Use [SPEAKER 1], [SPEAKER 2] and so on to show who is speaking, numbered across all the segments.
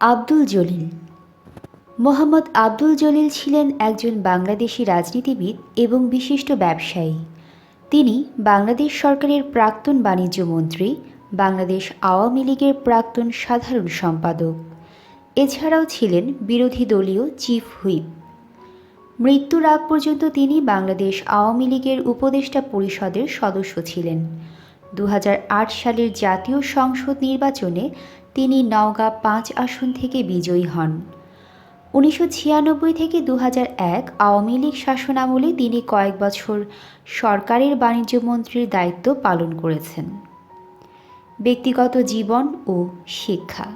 [SPEAKER 1] আব্দুল জলিল। মোহাম্মদ আব্দুল জলিল ছিলেন একজন বাংলাদেশি রাজনীতিবিদ এবং বিশিষ্ট ব্যবসায়ী। তিনি বাংলাদেশ সরকারের প্রাক্তন বাণিজ্য মন্ত্রী, বাংলাদেশ আওয়ামী লীগের প্রাক্তন সাধারণ সম্পাদক। এছাড়াও ছিলেন বিরোধী দলীয় চিফ হুইপ। মৃত্যুর আগ পর্যন্ত তিনি বাংলাদেশ আওয়ামী লীগের উপদেষ্টা পরিষদের সদস্য ছিলেন। দু হাজার আট সালের জাতীয় সংসদ নির্বাচনে তিনি নওগাঁ পাঁচ আসন থেকে বিজয়ী হন। উনিশশো ছিয়ানব্বই থেকে দু এক আওয়ামী লীগ শাসনামলে তিনি কয়েক বছর সরকারের বাণিজ্য মন্ত্রীর দায়িত্ব পালন করেছেন। ব্যক্তিগত জীবন ও শিক্ষা।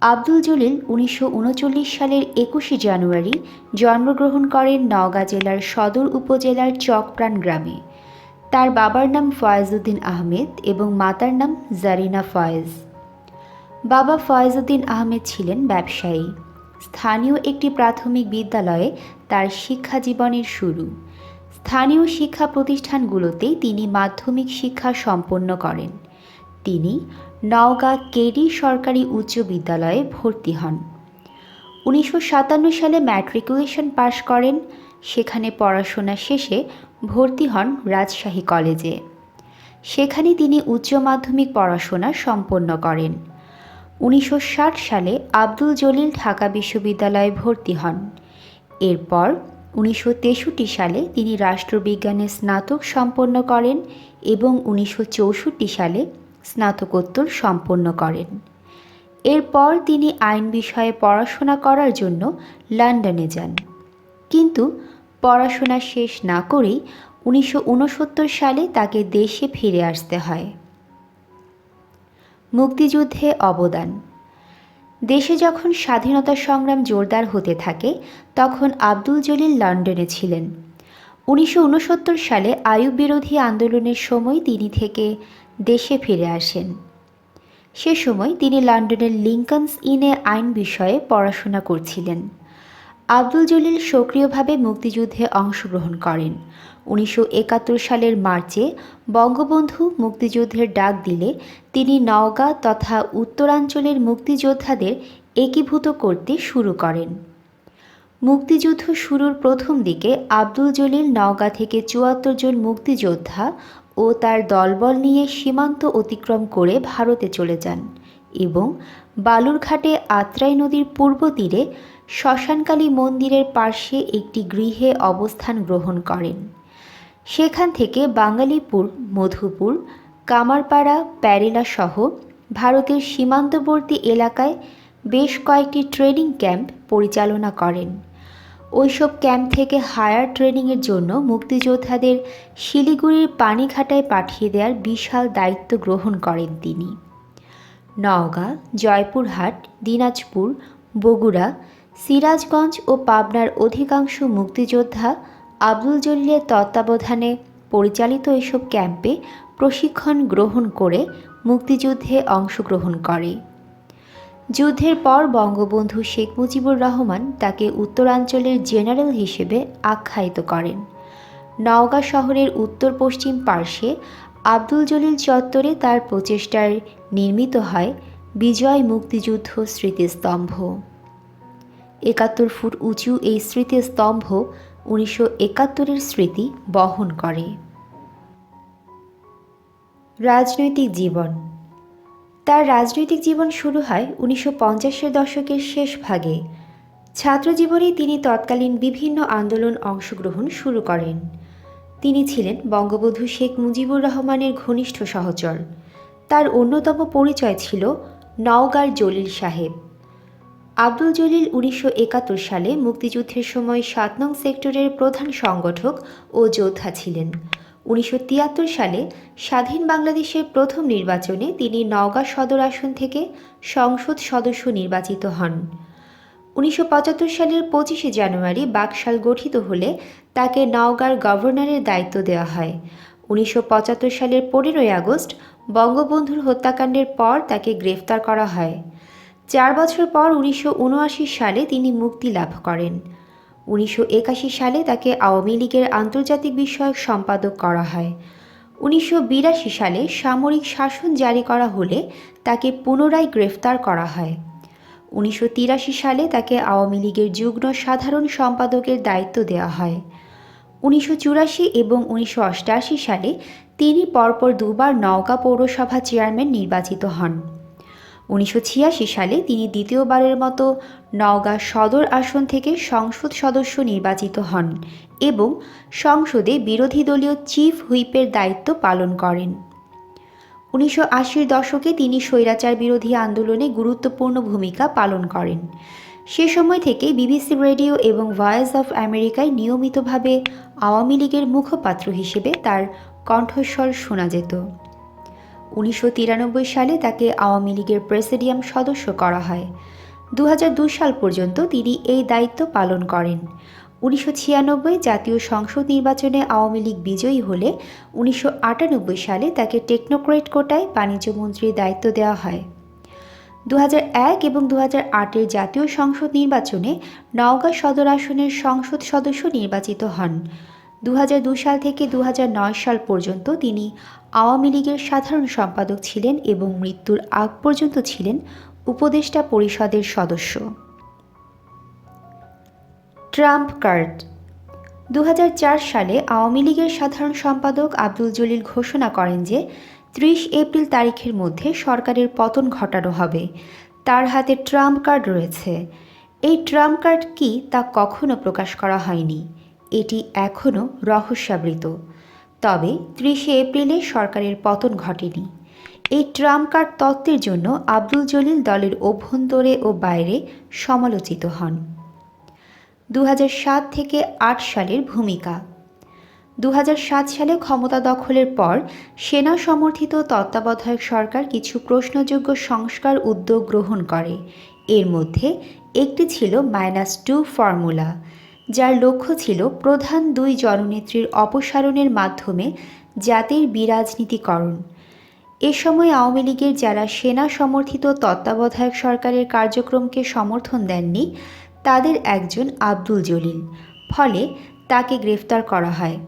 [SPEAKER 1] আব্দুল জলিল উনিশশো উনচল্লিশ সালের একুশে জানুয়ারি জন্মগ্রহণ করেন নওগাঁ জেলার সদর উপজেলার চকপ্রাণ গ্রামে। তার বাবার নাম ফয়েজউদ্দিন আহমেদ এবং মাতার নাম জারিনা ফয়েজ। বাবা ফয়েজউদ্দিন আহমেদ ছিলেন ব্যবসায়ী। স্থানীয় একটি প্রাথমিক বিদ্যালয়ে তার শিক্ষা জীবনের শুরু। স্থানীয় শিক্ষা প্রতিষ্ঠানগুলোতেই তিনি মাধ্যমিক শিক্ষা সম্পন্ন করেন। তিনি নওগাঁ কেডি সরকারি উচ্চ বিদ্যালয়ে ভর্তি হন। উনিশশো সাতান্ন সালে ম্যাট্রিকুলেশন পাশ করেন। সেখানে পড়াশোনা শেষে ভর্তি হন রাজশাহী কলেজে। সেখানে তিনি উচ্চ মাধ্যমিক পড়াশোনা সম্পন্ন করেন। উনিশশো ষাট সালে আব্দুল জলিল ঢাকা বিশ্ববিদ্যালয়ে ভর্তি হন। এরপর উনিশশো তেষট্টি সালে তিনি রাষ্ট্রবিজ্ঞানে স্নাতক সম্পন্ন করেন এবং উনিশশো চৌষট্টি সালে স্নাতকোত্তর সম্পন্ন করেন। এরপর তিনি আইন বিষয়ে পড়াশোনা করার জন্য লন্ডনে যান। কিন্তু পড়াশোনা শেষ না করেই উনিশশো ঊনসত্তর সালে তাকে দেশে ফিরে আসতে হয়। মুক্তিযুদ্ধে অবদান। দেশে যখন স্বাধীনতা সংগ্রাম জোরদার হতে থাকে, তখন আব্দুল জলিল লন্ডনে ছিলেন। উনিশশো উনসত্তর সালে আয়ুব বিরোধী আন্দোলনের সময় তিনি থেকে দেশে ফিরে আসেন। সে সময় তিনি লন্ডনের লিঙ্কনস ইনে আইন বিষয়ে পড়াশোনা করছিলেন। আব্দুল জলিল সক্রিয়ভাবে মুক্তিযুদ্ধে অংশগ্রহণ করেন। উনিশশো একাত্তর সালের মার্চে বঙ্গবন্ধু মুক্তিযুদ্ধের ডাক দিলে তিনি নওগাঁ তথা উত্তরাঞ্চলের মুক্তিযোদ্ধাদের একীভূত করতে শুরু করেন। মুক্তিযুদ্ধ শুরুর প্রথম দিকে আব্দুল জলিল নওগাঁ থেকে চুয়াত্তর জন মুক্তিযোদ্ধা ও তার দলবল নিয়ে সীমান্ত অতিক্রম করে ভারতে চলে যান এবং বালুরঘাটে আত্রাই নদীর পূর্ব তীরে শ্মশানকালী মন্দিরের পার্শ্বে একটি গৃহে অবস্থান গ্রহণ করেন। সেখান থেকে বাঙালিপুর, মধুপুর, কামারপাড়া, প্যারেলা সহ ভারতের সীমান্তবর্তী এলাকায় বেশ কয়েকটি ট্রেনিং ক্যাম্প পরিচালনা করেন। ওইসব ক্যাম্প থেকে হায়ার ট্রেনিংয়ের জন্য মুক্তিযোদ্ধাদের শিলিগুড়ির পানিঘাটায় পাঠিয়ে দেওয়ার বিশাল দায়িত্ব গ্রহণ করেন তিনি। নওগাঁ, জয়পুরহাট, দিনাজপুর, বগুড়া সিরাজগঞ্জ ও পাবনার অধিকাংশ মুক্তিযোদ্ধা আব্দুল জলিলের তত্ত্বাবধানে পরিচালিত এসব ক্যাম্পে প্রশিক্ষণ গ্রহণ করে মুক্তিযুদ্ধে অংশগ্রহণ করে। যুদ্ধের পর বঙ্গবন্ধু শেখ মুজিবুর রহমান তাকে উত্তরাঞ্চলের জেনারেল হিসেবে আখ্যায়িত করেন। নওগাঁ শহরের উত্তর পশ্চিম পার্শ্বে আব্দুল জলিল চত্বরে তার প্রচেষ্টায় নির্মিত হয় বিজয় মুক্তিযুদ্ধ স্মৃতিস্তম্ভ। একাত্তর ফুট উঁচু এই স্মৃতিস্তম্ভ উনিশশো একাত্তরের স্মৃতি বহন করে। রাজনৈতিক জীবন। তার রাজনৈতিক জীবন শুরু হয় উনিশশো পঞ্চাশের দশকের শেষ ভাগে। ছাত্রজীবনে তিনি তৎকালীন বিভিন্ন আন্দোলন অংশগ্রহণ শুরু করেন। তিনি ছিলেন বঙ্গবন্ধু শেখ মুজিবুর রহমানের ঘনিষ্ঠ সহচর। তার অন্যতম পরিচয় ছিল নওগাঁর জলিল সাহেব। আব্দুল জলিল উনিশশো একাত্তর সালে মুক্তিযুদ্ধের সময় সাত নং সেক্টরের প্রধান সংগঠক ও যোদ্ধা ছিলেন। উনিশশো তিয়াত্তর সালে স্বাধীন বাংলাদেশের প্রথম নির্বাচনে তিনি নওগাঁ সদর আসন থেকে সংসদ সদস্য নির্বাচিত হন। উনিশশো পঁচাত্তর সালের পঁচিশে জানুয়ারি বাকশাল গঠিত হলে তাকে নওগাঁর গভর্নরের দায়িত্ব দেওয়া হয়। উনিশশো পঁচাত্তর সালের পনেরোই আগস্ট বঙ্গবন্ধুর হত্যাকাণ্ডের পর তাকে গ্রেফতার করা হয়। চার বছর পর উনিশশো উনআশি সালে তিনি মুক্তি লাভ করেন। উনিশশো একাশি সালে তাকে আওয়ামী লীগের আন্তর্জাতিক বিষয়ক সম্পাদক করা হয়। উনিশশো বিরাশি সালে সামরিক শাসন জারি করা হলে তাকে পুনরায় গ্রেফতার করা হয়। উনিশশো তিরাশি সালে তাকে আওয়ামী লীগের যুগ্ম সাধারণ সম্পাদকের দায়িত্ব দেওয়া হয়। উনিশশো চুরাশি এবং উনিশশো সালে তিনি পরপর দুবার নওগাঁ পৌরসভা চেয়ারম্যান নির্বাচিত হন। উনিশশো ছিয়াশি সালে তিনি দ্বিতীয়বারের মতো নওগাঁ সদর আসন থেকে সংসদ সদস্য নির্বাচিত হন এবং সংসদে বিরোধী দলীয় চিফ হুইপের দায়িত্ব পালন করেন। উনিশশো আশির দশকে তিনি স্বৈরাচার বিরোধী আন্দোলনে গুরুত্বপূর্ণ ভূমিকা পালন করেন। সে সময় থেকে বিবিসি রেডিও এবং ভয়েস অফ আমেরিকায় নিয়মিতভাবে আওয়ামী লীগের মুখপাত্র হিসেবে তার কণ্ঠস্বর শোনা যেত। উনিশশো তিরানব্বই সালে তাকে আওয়ামী লীগের প্রেসিডিয়াম সদস্য করা হয়। দু হাজার দুই সাল পর্যন্ত তিনি এই দায়িত্ব পালন করেন। উনিশশো ছিয়ানব্বই জাতীয় সংসদ নির্বাচনে আওয়ামী লীগ বিজয়ী হলে উনিশশো আটানব্বই সালে তাকে টেকনোক্রেট কোটায় বাণিজ্য মন্ত্রীর দায়িত্ব দেওয়া হয়। দু এবং দু হাজার আটের জাতীয় সংসদ নির্বাচনে নওগাঁ সদর আসনের সংসদ সদস্য নির্বাচিত হন। দু সাল থেকে দু হাজার নয় সাল পর্যন্ত তিনি আওয়ামী লীগের সাধারণ সম্পাদক ছিলেন এবং মৃত্যুর আগ পর্যন্ত ছিলেন উপদেষ্টা পরিষদের সদস্য। Trump card. দু হাজার চার সালে আওয়ামী লীগের সাধারণ সম্পাদক আব্দুল জলিল ঘোষণা করেন যে ত্রিশ এপ্রিল তারিখের মধ্যে সরকারের পতন ঘটানো হবে। তার হাতে ট্রাম্প কার্ড রয়েছে। এই ট্রাম্প কার্ড কি তা কখনো প্রকাশ করা হয়নি। এটি এখনও রহস্যাবৃত। তবে ত্রিশে এপ্রিলে সরকারের পতন ঘটেনি। এই ট্রাম্প কার্ড তত্ত্বের জন্য আব্দুল জলিল দলের অভ্যন্তরে ও বাইরে সমালোচিত হন। দু হাজার সাত থেকে আট সালের ভূমিকা। দু হাজার সাত সালে ক্ষমতা দখলের পর সেনা সমর্থিত তত্ত্বাবধায়ক সরকার কিছু প্রশ্নযোগ্য সংস্কার উদ্যোগ গ্রহণ করে। এর মধ্যে একটি ছিল মাইনাস টু ফর্মুলা। যার লক্ষ্য ছিল প্রধান দুই জননেত্রীর অপসারণের মাধ্যমে জাতির বিরাজনীতিকরণ। এ সময় আওয়ামী লীগের যারা সেনা সমর্থিত তত্ত্বাবধায়ক সরকারের কার্যক্রমকে সমর্থন দেননি, তাদের একজন আব্দুল জলিল। ফলে তাকে গ্রেফতার করা হয়।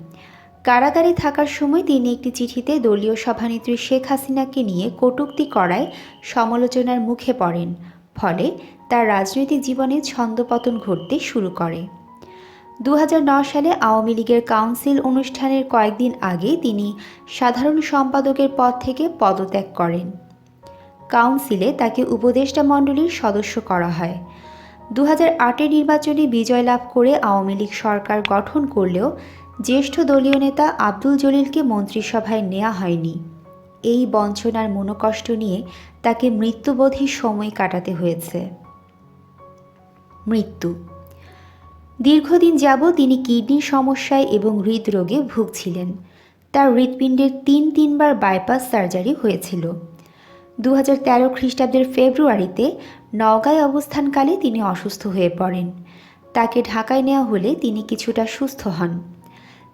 [SPEAKER 1] কারাগারে থাকার সময় তিনি একটি চিঠিতে দলীয় সভানেত্রী শেখ হাসিনাকে নিয়ে কটূক্তি করায় সমালোচনার মুখে পড়েন। ফলে তার রাজনৈতিক জীবনে ছন্দপতন ঘটতে শুরু করে। দু সালে আওয়ামী লীগের কাউন্সিল অনুষ্ঠানের কয়েকদিন আগে তিনি সাধারণ সম্পাদকের পদ থেকে পদত্যাগ করেন। কাউন্সিলে তাকে উপদেষ্টা মণ্ডলীর সদস্য করা হয়। দু হাজার নির্বাচনে বিজয় লাভ করে আওয়ামী লীগ সরকার গঠন করলেও জ্যেষ্ঠ দলীয় নেতা আব্দুল জলিলকে মন্ত্রিসভায় নেওয়া হয়নি। এই বঞ্চনার মনোকষ্ট নিয়ে তাকে মৃত্যুবোধী সময় কাটাতে হয়েছে। মৃত্যু দীর্ঘদিন যাব তিনি কিডনির সমস্যায় এবং হৃদরোগে ভুগছিলেন। তার হৃৎপিণ্ডের তিন তিনবার বাইপাস সার্জারি হয়েছিল। দু হাজার তেরো খ্রিস্টাব্দের ফেব্রুয়ারিতে নওগাঁয় অবস্থানকালে তিনি অসুস্থ হয়ে পড়েন। তাকে ঢাকায় নেওয়া হলে তিনি কিছুটা সুস্থ হন।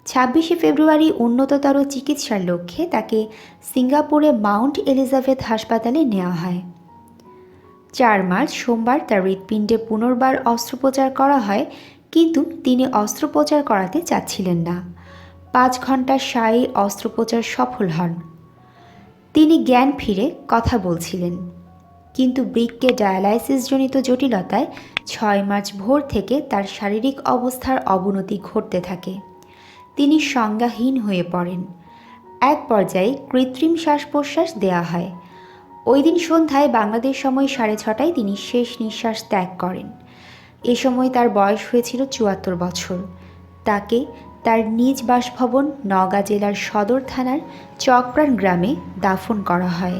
[SPEAKER 1] ছাব্বিশে ফেব্রুয়ারি উন্নততর চিকিৎসার লক্ষ্যে তাকে সিঙ্গাপুরে মাউন্ট এলিজাবেথ হাসপাতালে নেওয়া হয়। চার মার্চ সোমবার তার হৃৎপিণ্ডে পুনর্বার অস্ত্রোপচার করা হয় কিন্তু তিনি অস্ত্রোপচার করাতে চাচ্ছিলেন না। পাঁচ ঘণ্টার সাই অস্ত্রোপচার সফল হন। তিনি জ্ঞান ফিরে কথা বলছিলেন। কিন্তু ব্রিককে ডায়ালাইসিসজনিত জটিলতায় ছয় মার্চ ভোর থেকে তার শারীরিক অবস্থার অবনতি ঘটতে থাকে। তিনি সংজ্ঞাহীন হয়ে পড়েন। এক পর্যায়ে কৃত্রিম শ্বাস প্রশ্বাস দেওয়া হয়। ওই দিন সন্ধ্যায় বাংলাদেশ সময় সাড়ে ছটায় তিনি শেষ নিঃশ্বাস ত্যাগ করেন। এ সময় তার বয়স হয়েছিল চুয়াত্তর বছর। তাকে তার নিজ বাসভবন নওগাঁ জেলার সদর থানার চকপ্রাণ গ্রামে দাফন করা হয়।